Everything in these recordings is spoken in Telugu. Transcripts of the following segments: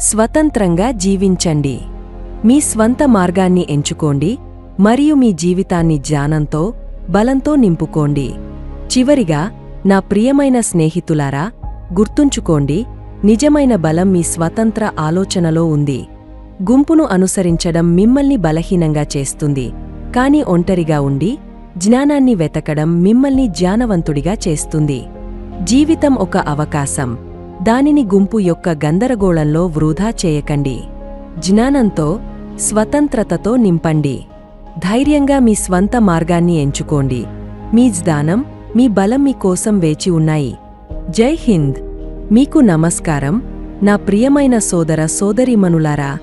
స్వతంత్రంగా జీవించండి. మీ స్వంత మార్గాన్ని ఎంచుకోండి మరియు మీ జీవితాన్ని జ్ఞానంతో బలంతో నింపుకోండి. చివరిగా నా ప్రియమైన స్నేహితులారా గుర్తుంచుకోండి నిజమైన బలం మీ స్వతంత్ర ఆలోచనలో ఉంది. గుంపును అనుసరించడం మిమ్మల్ని బలహీనంగా చేస్తుంది. కాని ఒంటరిగా ఉండి జ్ఞానాన్ని వెతకడం మిమ్మల్ని జ్ఞానవంతుడిగా చేస్తుంది. జీవితం ఒక అవకాశం. దానిని గుంపు యొక్క గందరగోళంలో వృధా చేయకండి. జ్ఞానంతో స్వతంత్రతతో నింపండి. ధైర్యంగా మీ స్వంత మార్గాన్ని ఎంచుకోండి. మీ జ్ఞానం మీ బలం మీకోసం వేచి ఉన్నాయి. జై హింద్! మీకు నమస్కారం. నా ప్రియమైన సోదర సోదరీమనులారా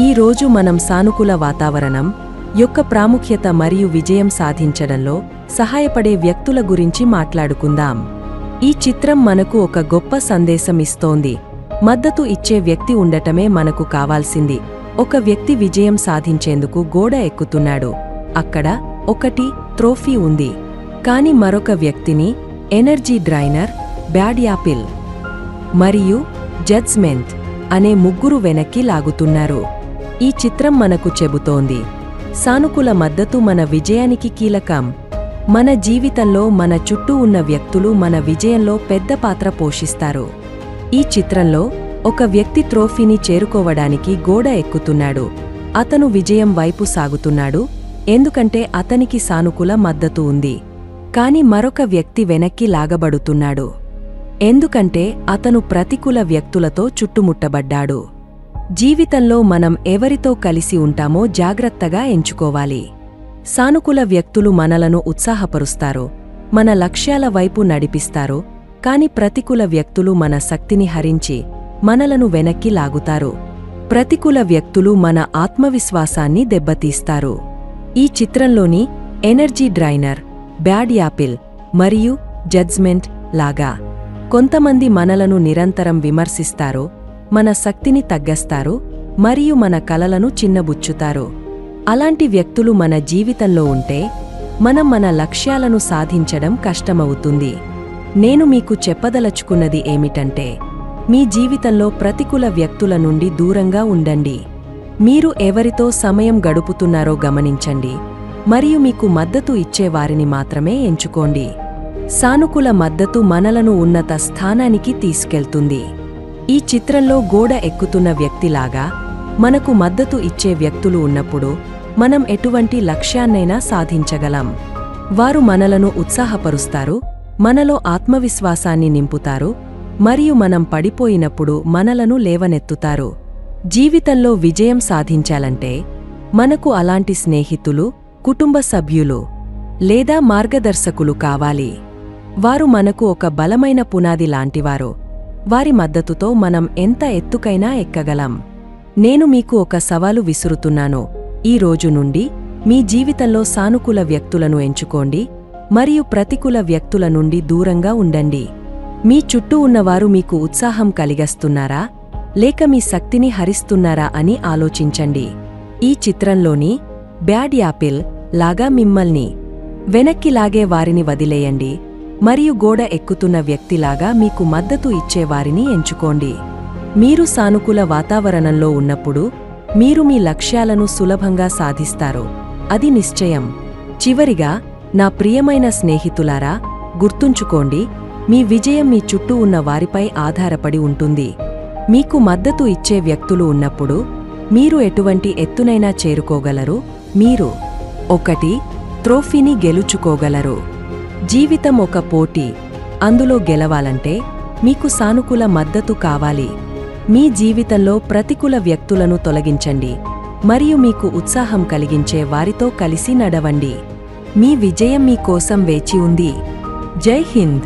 ఈ రోజు మనం సానుకూల వాతావరణం యొక్క ప్రాముఖ్యత మరియు విజయం సాధించడంలో సహాయపడే వ్యక్తుల గురించి మాట్లాడుకుందాం. ఈ చిత్రం మనకు ఒక గొప్ప సందేశం ఇస్తోంది. మద్దతు ఇచ్చే వ్యక్తి ఉండటమే మనకు కావాల్సింది. ఒక వ్యక్తి విజయం సాధించేందుకు గోడ ఎక్కుతున్నాడు. అక్కడ ఒకటి ట్రోఫీ ఉంది. కాని మరొక వ్యక్తిని ఎనర్జీ డ్రైనర్ బ్యాడ్ యాపిల్ మరియు జడ్జ్మెంట్ అనే ముగ్గురు వెనక్కి లాగుతున్నారు. ఈ చిత్రం మనకు చెబుతోంది. సానుకూల మద్దతు మన విజయానికి కీలకం. మన జీవితంలో మన చుట్టూ ఉన్న వ్యక్తులు మన విజయంలో పెద్ద పాత్ర పోషిస్తారు. ఈ చిత్రంలో ఒక వ్యక్తి ట్రోఫీని చేరుకోవడానికి గోడ ఎక్కుతున్నాడు. అతను విజయం వైపు సాగుతున్నాడు. ఎందుకంటే అతనికి సానుకూల మద్దతు ఉంది. కాని మరొక వ్యక్తి వెనక్కి లాగబడుతున్నాడు. ఎందుకంటే అతను ప్రతికూల వ్యక్తులతో చుట్టుముట్టబడ్డాడు. జీవితంలో మనం ఎవరితో కలిసి ఉంటామో జాగ్రత్తగా ఎంచుకోవాలి. సానుకూల వ్యక్తులు మనలను ఉత్సాహపరుస్తారు మన లక్ష్యాల వైపు నడిపిస్తారో కాని ప్రతికూల వ్యక్తులు మన శక్తిని హరించి మనలను వెనక్కి లాగుతారు ప్రతికూల వ్యక్తులు మన ఆత్మవిశ్వాసాన్ని దెబ్బతీస్తారు. ఈ చిత్రంలోని ఎనర్జీ డ్రైనర్ బ్యాడ్ యాపిల్ మరియు జడ్జ్మెంట్ లాగా కొంతమంది మనలను నిరంతరం విమర్శిస్తారు మన శక్తిని తగ్గస్తారు మరియు మన కలలను చిన్నబుచ్చుతారు. అలాంటి వ్యక్తులు మన జీవితంలో ఉంటే మనం మన లక్ష్యాలను సాధించడం కష్టమవుతుంది. నేను మీకు చెప్పదలచుకున్నది ఏమిటంటే మీ జీవితంలో ప్రతికూల వ్యక్తుల నుండి దూరంగా ఉండండి. మీరు ఎవరితో సమయం గడుపుతున్నారో గమనించండి. మరియు మీకు మద్దతు ఇచ్చేవారిని మాత్రమే ఎంచుకోండి. సానుకూల మద్దతు మనలను ఉన్నత స్థానానికి తీసుకెళ్తుంది. ఈ చిత్రంలో గోడ ఎక్కుతున్న వ్యక్తిలాగా మనకు మద్దతు ఇచ్చే వ్యక్తులు ఉన్నప్పుడు మనం ఎటువంటి లక్ష్యాన్నైనా సాధించగలం. వారు మనలను ఉత్సాహపరుస్తారు మనలో ఆత్మవిశ్వాసాన్ని నింపుతారు మరియు మనం పడిపోయినప్పుడు మనలను లేవనెత్తుతారు. జీవితంలో విజయం సాధించాలంటే మనకు అలాంటి స్నేహితులు కుటుంబ సభ్యులు లేదా మార్గదర్శకులు కావాలి. వారు మనకు ఒక బలమైన పునాది లాంటివారు. వారి మద్దతుతో మనం ఎంత ఎత్తుకైనా ఎక్కగలం. నేను మీకు ఒక సవాలు విసురుతున్నాను. ఈ రోజు నుండి మీ జీవితంలో సానుకూల వ్యక్తులను ఎంచుకోండి మరియు ప్రతికూల వ్యక్తుల నుండి దూరంగా ఉండండి. మీ చుట్టూ ఉన్నవారు మీకు ఉత్సాహం కలిగస్తున్నారా? లేక మీ శక్తిని హరిస్తున్నారా అని ఆలోచించండి. ఈ చిత్రంలోని బ్యాడ్ యాపిల్ లాగా మిమ్మల్ని వెనక్కి లాగే వారిని వదిలేయండి మరియు గోడ ఎక్కుతున్న వ్యక్తిలాగా మీకు మద్దతు ఇచ్చేవారిని ఎంచుకోండి. మీరు సానుకూల వాతావరణంలో ఉన్నప్పుడు మీరు మీ లక్ష్యాలను సులభంగా సాధిస్తారు అది నిశ్చయం. చివరిగా నా ప్రియమైన స్నేహితులారా గుర్తుంచుకోండి మీ విజయం మీ చుట్టూ ఉన్న వారిపై ఆధారపడి ఉంటుంది. మీకు మద్దతు ఇచ్చే వ్యక్తులు ఉన్నప్పుడు మీరు ఎటువంటి ఎత్తునైనా చేరుకోగలరు. మీరు ఒకటి ట్రోఫీని గెలుచుకోగలరు. జీవితం ఒక పోటీ. అందులో గెలవాలంటే మీకు సానుకూల మద్దతు కావాలి. మీ జీవితంలో ప్రతికూల వ్యక్తులను తొలగించండి మరియు మీకు ఉత్సాహం కలిగించే వారితో కలిసి నడవండి. మీ విజయం మీ కోసం వేచి ఉంది. జై హింద్!